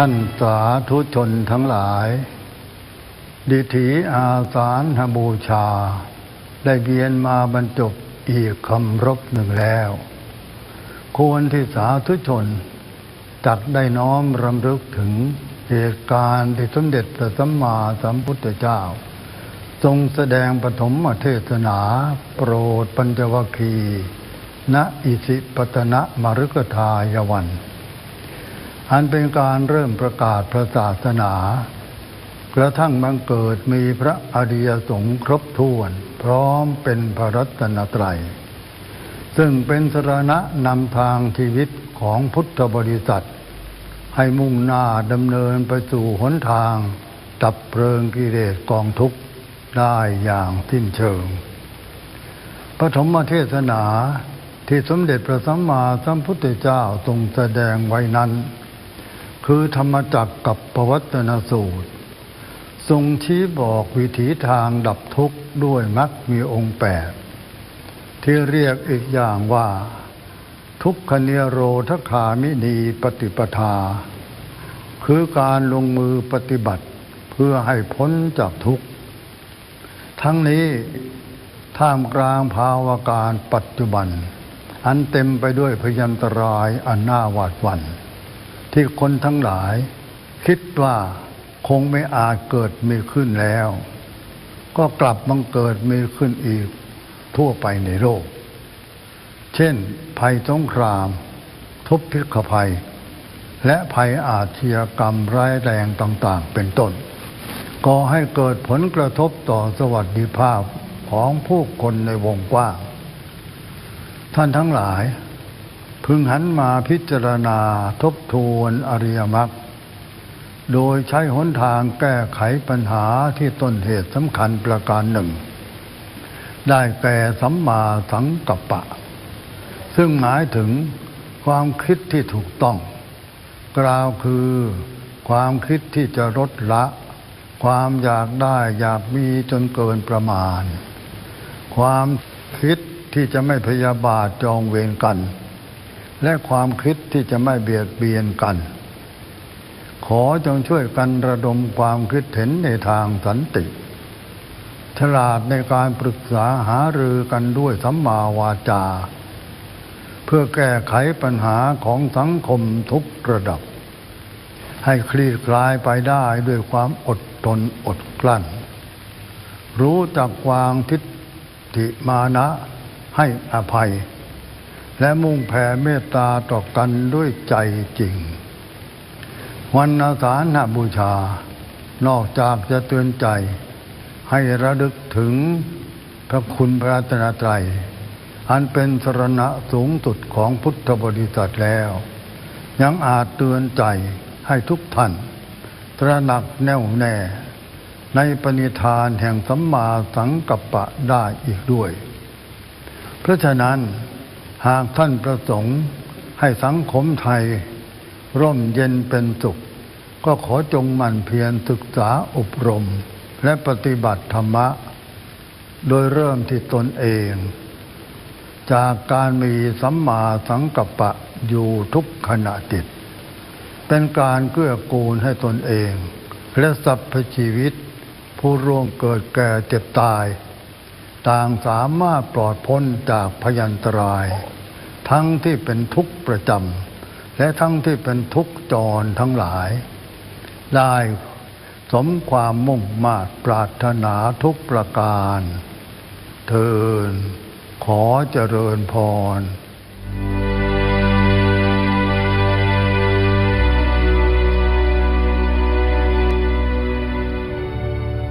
ท่านสาธุชนทั้งหลาย ดิถีอาสาฬหบูชา ได้เวียนมาบรรจบอีกคำรบหนึ่งแล้ว ควรที่สาธุชนจักได้น้อมรำลึกถึงเหตุการณ์ที่สมเด็จพระสัมมาสัมพุทธเจ้า ทรงแสดงปฐมเทศนา โปรดปัญจวคีย์ณอิสิปตนะมรุกทายวัน อันเป็นการเริ่มประกาศพระศาสนากระทั่งบังเกิดมีพระอริยสงฆ์ครบถ้วน พร้อมเป็นพระรัตนตรัย ซึ่งเป็นสรณะนำทางชีวิตของพุทธบริษัท ให้มุ่งหน้าดำเนินไปสู่หนทางดับเพลิงกิเลสกองทุกข์ได้อย่างสิ้นเชิงปฐมเทศนาที่สมเด็จพระสัมมาสัมพุทธเจ้าทรงแสดงไว้นั้น คือธรรมจักกับปวัตนสูตร ทรงชี้บอกวิถีทางดับทุกข์ด้วยมรรคมีองค์แปดที่เรียกอีกอย่างว่า ทุกขเนโรธคามินีปฏิปทา คือการลงมือปฏิบัติเพื่อให้พ้นจากทุกข์ ทั้งนี้ท่ามกลางภาวะการปัจจุบัน อันเต็มไปด้วยพยันตรายอันน่าหวาดหวัน่น ที่คนทั้งหลาย คิดว่าคงไม่อาจเกิดมีขึ้นแล้ว ก็กลับบังเกิดมีขึ้นอีกทั่วไปในโลก เช่น ภัยสงคราม ทุพพิกภัย และภัยอาชญากรรมร้ายแรงต่าง ๆ เป็นต้นก่อให้เกิดผลกระทบต่อสวัสดิภาพของผู้คนในวงกว้าง ท่านทั้งหลาย พึงหันมาพิจารณาทบทวนอริยมรรคโดยใช้หนทางแก้ไขปัญหาที่ต้นเหตุสำคัญประการหนึ่ง ได้แก่สัมมาสังกัปปะ ซึ่งหมายถึงความคิดที่ถูกต้อง กล่าวคือความคิดที่จะลดละ ความอยากได้อยากมีจนเกินประมาณ ความคิดที่จะไม่พยาบาทจองเวรกัน และความคิดที่จะไม่เบียดเบียนกัน ขอจงช่วยกันระดมความคิดเห็นในทางสันติ ฉลาดในการปรึกษาหารือกันด้วยสัมมาวาจา เพื่อแก้ไขปัญหาของสังคมทุกระดับ ให้คลี่คลายไปได้ด้วยความอดทนอดกลั้น รู้จักวางทิฏฐิมานะให้อภัย และมุ่งแผ่เมตตาต่อกันด้วยใจจริง วันอาสาหบูชา นอกจากจะเตือนใจ ให้ระลึกถึงพระคุณพระรัตนตรัย อันเป็นสรณะสูงสุดของพุทธบริษัทแล้ว ยังอาจเตือนใจให้ทุกท่าน ตระหนักแน่วแน่ ในปณิธานแห่งสัมมาสังกัปปะได้อีกด้วย เพราะฉะนั้น หากท่านประสงค์ให้สังคมไทย ร่มเย็นเป็นสุข ก็ขอจงหมั่นเพียรศึกษาอบรม และปฏิบัติธรรมะ โดยเริ่มที่ตนเอง จากการมีสัมมาสังกัปปะอยู่ทุกขณะจิต เป็นการเกื้อกูลให้ตนเอง และสรรพชีวิต ผู้ร่วงเกิดแก่เจ็บตาย ต่างสามารถปลอดพ้นจากพยันตราย ทั้งที่เป็นทุกข์ประจำและทั้งที่เป็นทุกข์จรทั้งหลาย ได้สมความมุ่งมาตรปรารถนาทุกประการ เทินขอเจริญพร